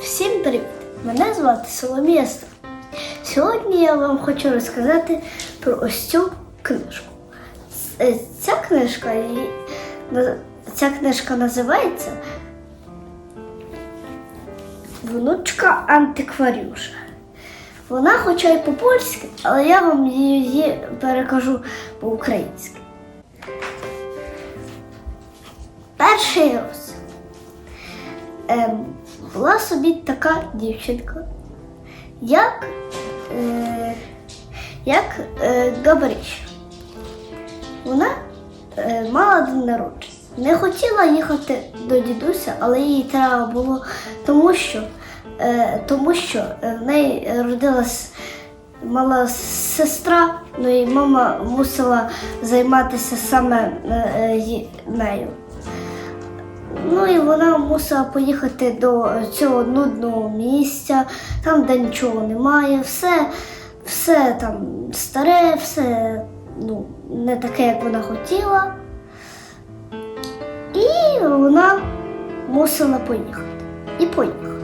Всім привіт! Мене звати Соломія. Сьогодні я вам хочу розказати про ось цю книжку. Е, Ця книжка, ця книжка називається Внучка антикварюша. Вона, хоча й по-польськи, але я вам її перекажу по-українськи. Перший раз. Ем, була собі така дівчинка, як, е, як е, Габріш. Вона е, мала день народження. Не хотіла їхати до дідуся, але їй треба було, тому що, е, тому що е, в неї родилась мала сестра, ну і мама мусила займатися саме е, е, нею. Ну і вона мусила поїхати до цього нудного місця, там, де нічого немає, все, все там старе, все ну, не таке, як вона хотіла. І вона мусила поїхати. І поїхала.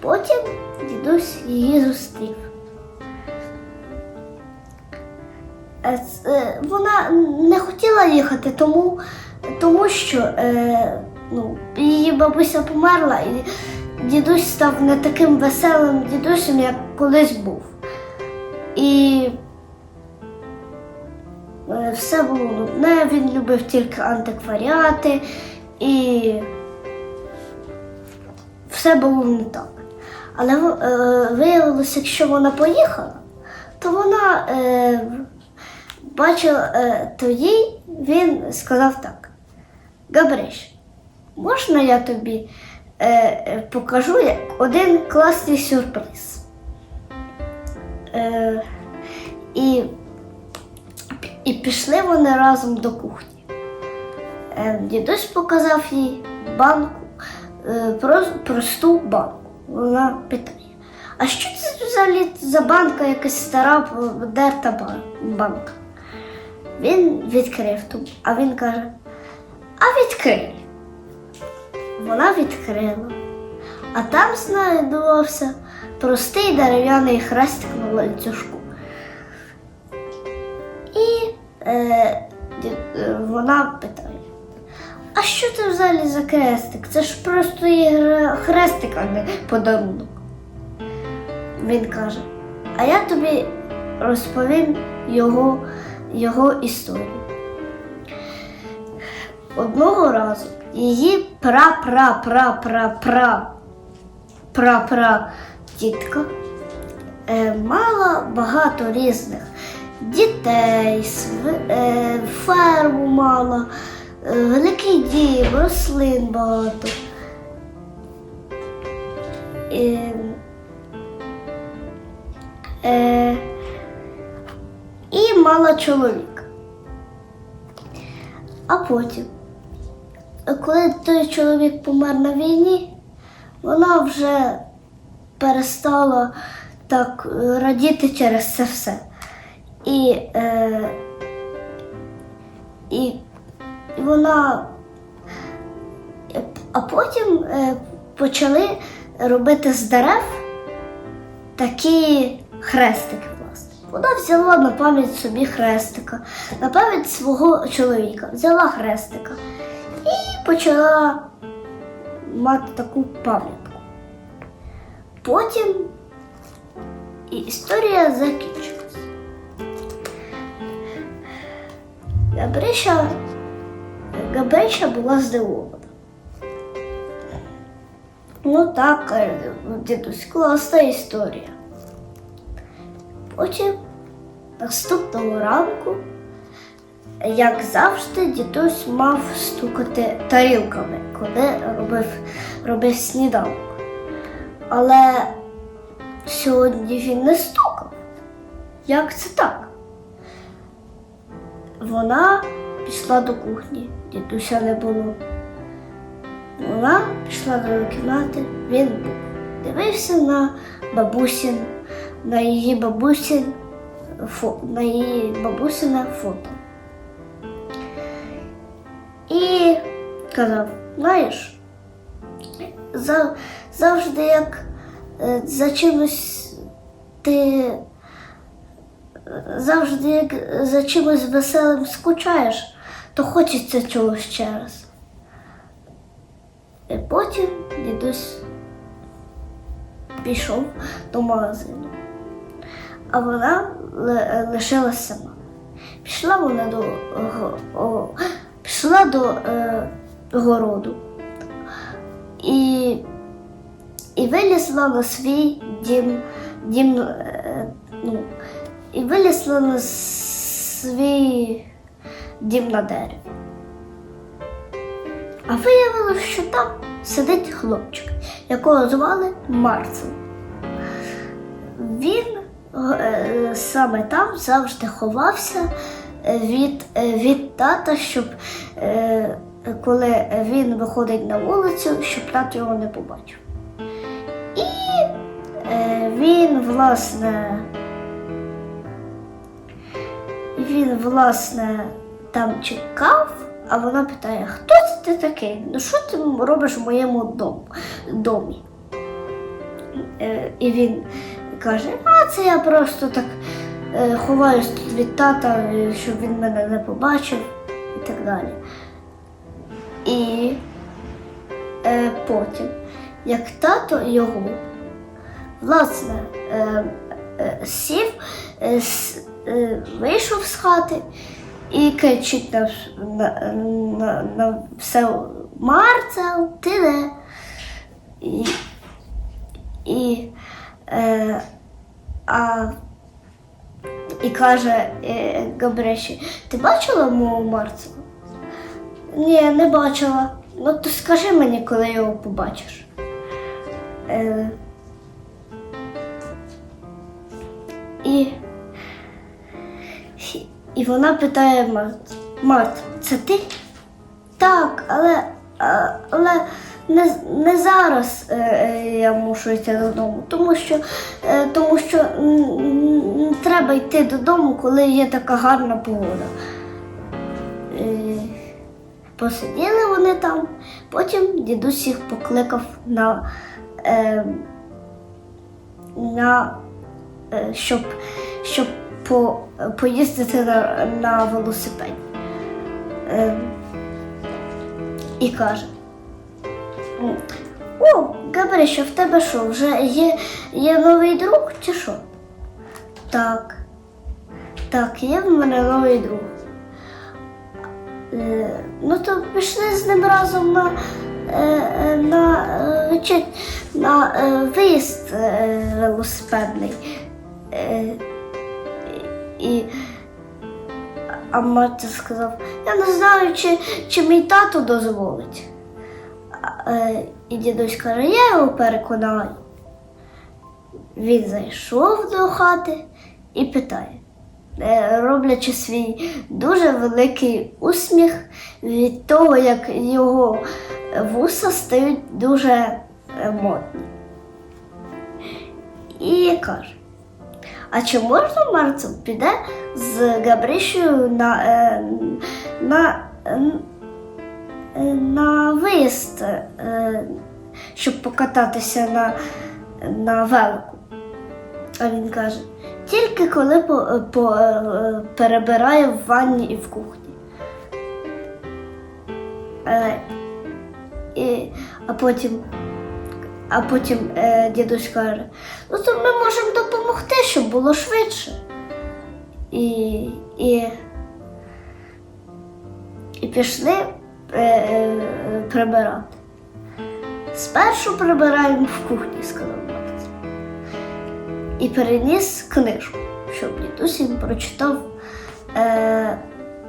Потім дідусь її зустрів. Е, е, Вона не хотіла їхати, тому, тому що е, ну, її бабуся померла, і дідусь став не таким веселим дідусем, як колись був. І е, все було нудне, він любив тільки антикваріати, і все було не так. Але е, виявилося, якщо вона поїхала, то вона е, бачила, е, то він сказав так: Габриш, можна я тобі е, е, покажу один класний сюрприз? Е, і, і пішли вони разом до кухні. Е, дідусь показав їй банку, е, прос- просту банку. Вона питає, а що це взагалі за банка, якась стара дерта банка? Він відкрив ту, а він каже: А відкрий. Вона відкрила. А там знайдувався простий дерев'яний хрестик на ланцюжку. І е, е, вона питає: А що це взагалі за хрестик? Це ж просто хрестик, а не подарунок. Він каже: А я тобі розповім його, його історію. Одного разу її пра-пра-пра-пра-пра пра-пра тітка е, мала багато різних дітей, е, ферму мала, е, великий дім, рослин багато. Е, е, і мала чоловіка. А потім, коли той чоловік помер на війні, вона вже перестала так е, радіти через це все. І, е, і вона. А потім е, почали робити з дерев такі хрестики. Вона взяла на пам'ять собі хрестика, на пам'ять свого чоловіка, взяла хрестика і почала мати таку пам'ятку. Потім історія закінчилась. Габриша, Габриша була здивована. Ну так, каже дідусь, класна історія. Потім наступного ранку, як завжди, дідусь мав стукати тарілками, коли робив, робив сніданок. Але сьогодні він не стукав. Як це так? Вона пішла до кухні, дідуся не було. Вона пішла до кімнати, він був. Дивився на бабусін, на її бабусін, на її бабусине фото. І казав, знаєш, завжди як е, за чимось ти завжди як за чимось веселим скучаєш, то хочеться чогось ще раз. І потім дідусь пішов до магазину, а вона лишилася сама. Пішла вона до, пішла до е, городу і, і вилізла на свій дім, дім е, ну, і вилізла на свій дім на дереві. А виявилося, що там сидить хлопчик, якого звали Марцел. Він е, саме там завжди ховався від, від тата, щоб е, коли він виходить на вулицю, щоб тато його не побачив. І е, він, власне, він, власне, там чекав, а вона питає, хто це ти такий? Ну що ти робиш в моєму домі? Е, І він каже, а це я просто так ховаюсь тут від тата, е, щоб він мене не побачив і так далі. І е, потім, як тато його, власне, е, е, сів, е, с- е, вийшов з хати і кричить на, на, на, на все Марцел, ти де? І, і, е, а, і каже е, Габреші, ти бачила мого Марцела? Ні, не бачила. Ну то скажи мені, коли його побачиш. Е, і, і вона питає Март, Март, це ти? Так, але, але не, не зараз е, е, я мушу йти додому, тому що, е, тому що м, треба йти додому, коли є така гарна погода. Е, Посиділи вони там, потім дідусь їх покликав на, е, на е, щоб, щоб по, поїздити на, на велосипеді. Е, і каже: «М, О, Габриша, в тебе що, вже є, є новий друг чи що? Так. Так, є в мене новий друг. Е, Ну то пішли з ним разом на, е, е, на, е, на е, виїзд велосипедний. І, а Марта сказав, я не знаю, чи, чи мій тато дозволить. Е, І дідусь каже, я його переконаю. Він зайшов до хати і питає е, роблячи свій дуже великий усміх від того, як його вуса стають дуже модні. І каже: А чи можна Марцел піде з Габришею на, е, на, на виїзд, е, щоб покататися на, на велику? А він каже, тільки коли по, по, е, перебирає в ванні і в кухні. Е, і, а потім, а потім е, дідусь каже, ну то ми можемо допомогти, щоб було швидше. І, і, і пішли е, е, прибирати. Спершу прибираємо в кухні, сказав Марцин і переніс книжку, щоб дідусь прочитав е,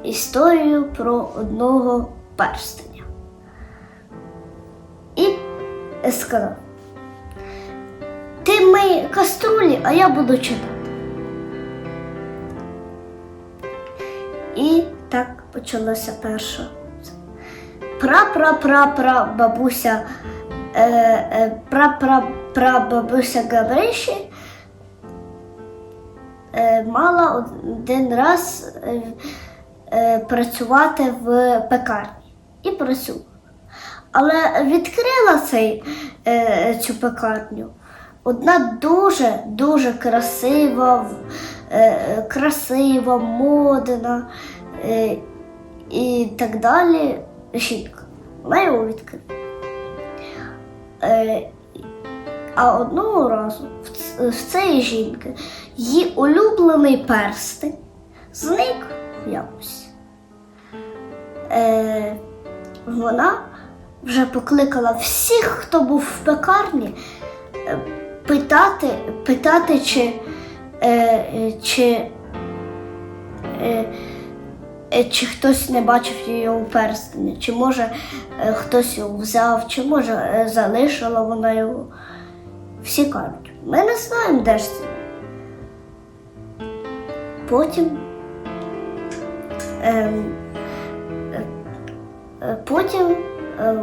історію про одного перстеня. І сказав: Ти мий каструлі, а я буду читати. І так почалося перша. Пра-пра-пра-пра бабуся, е, е, пра-пра-пра бабуся Гавриші е, мала один раз працювати в пекарні і працювала. але відкрила цей, цю пекарню. Одна дуже дуже красива, красива, модна і так далі. Жінка. Вона його. Е, а одного разу в, в цієї жінки її улюблений перстень зник якось. Е, вона вже покликала всіх, хто був в пекарні, е, питати, питати, чи, е, е, чи, е, чи хтось не бачив її у перстені, чи може е, хтось його взяв, чи може е, залишила вона його. Всі кажуть, ми не знаємо, де ж це. Потім. Ем, е, е, потім е,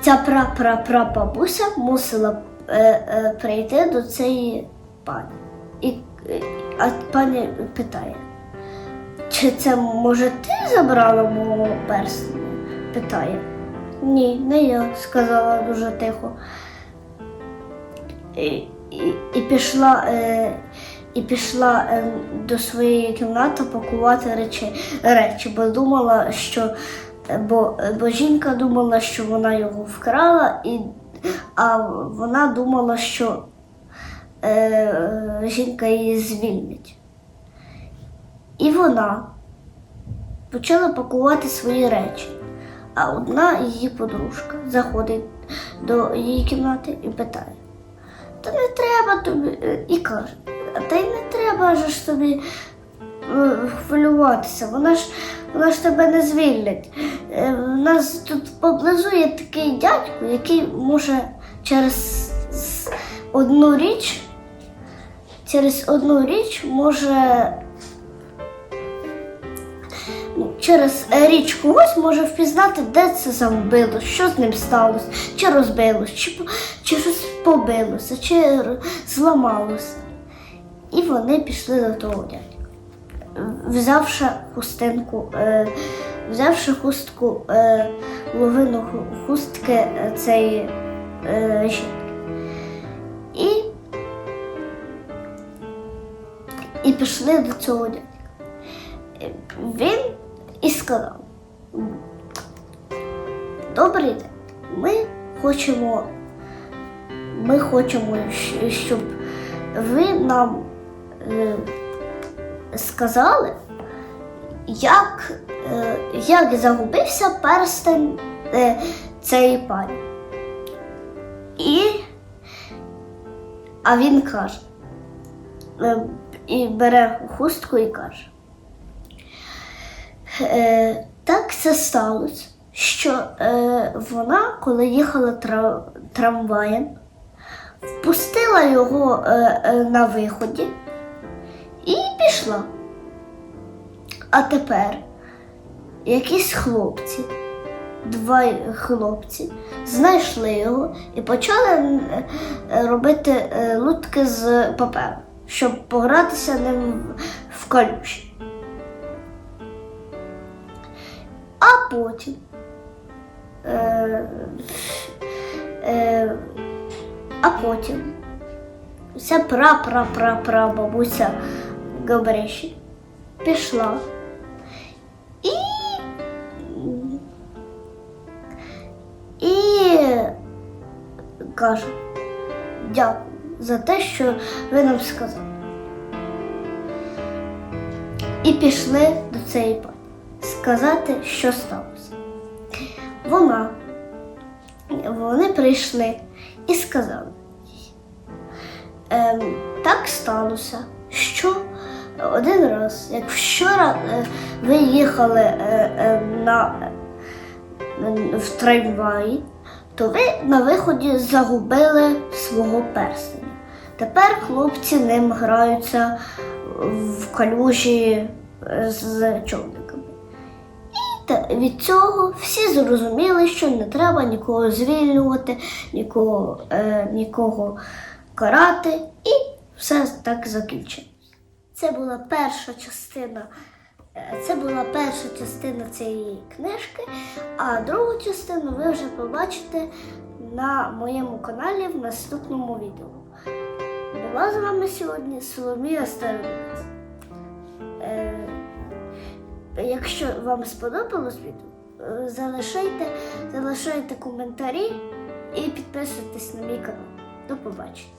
ця пра-пра-пра-бабуся мусила е, е, прийти до цієї пані. І, е, а пані питає, чи це може ти забрала мого перстня? Питає. Ні, не я, сказала дуже тихо. І, і, і пішла, е, і пішла е, до своєї кімнати пакувати речі, речі, бо думала, що бо, бо жінка думала, що вона його вкрала, і, а вона думала, що е, жінка її звільнить. І вона почала пакувати свої речі. А одна її подружка заходить до її кімнати і питає: Та не треба тобі. е, І каже, та й не треба ж тобі е, хвилюватися, вона ж, вона ж тебе не звільнить. Е, У нас тут поблизу є такий дядько, який може через одну річ, через одну річ може через е, річ когось може впізнати, де це загубилось, що з ним сталося, чи розбилось, чи, чи щось побилося, чи зламалося. І вони пішли до того дядька. Взявши хустинку, е, взявши хустку, е, половину хустки цієї е, жінки. І, і пішли до цього дядька. Він і сказав: Добрий день, ми хочемо, ми хочемо, щоб ви нам е, сказали, як, е, як загубився перстень е, цієї пані. І а він каже, е, і бере хустку і каже. Е, так це сталося, що е, вона, коли їхала тра- трамваєм, впустила його е, е, на виході і пішла. А тепер якісь хлопці, два хлопці, знайшли його і почали е, робити е, лутки з паперу, щоб погратися ним в калюші. Потім. Е, е, а потім. Вся пра-пра-пра-пра бабуся Габриші пішла. І, і каже, дякую за те, що ви нам сказали. І пішли до цієї пані сказати, що сталося. Вона, вони прийшли і сказали, ем, так сталося, що один раз, як вчора е, ви їхали е, е, на, в трамваї, то ви на виході загубили свого перстеня. Тепер хлопці ним граються в калюжі з човниками. Та від цього всі зрозуміли, що не треба нікого звільнювати, нікого, е, нікого карати, і все так закінчилось. Це була перша частина Е, Це була перша частина цієї книжки, а другу частину ви вже побачите на моєму каналі в наступному відео. Була з вами сьогодні Соломія Старовіць. Якщо вам сподобалось відео, е, залишайте, залишайте коментарі і підписуйтесь на мій канал. До побачення.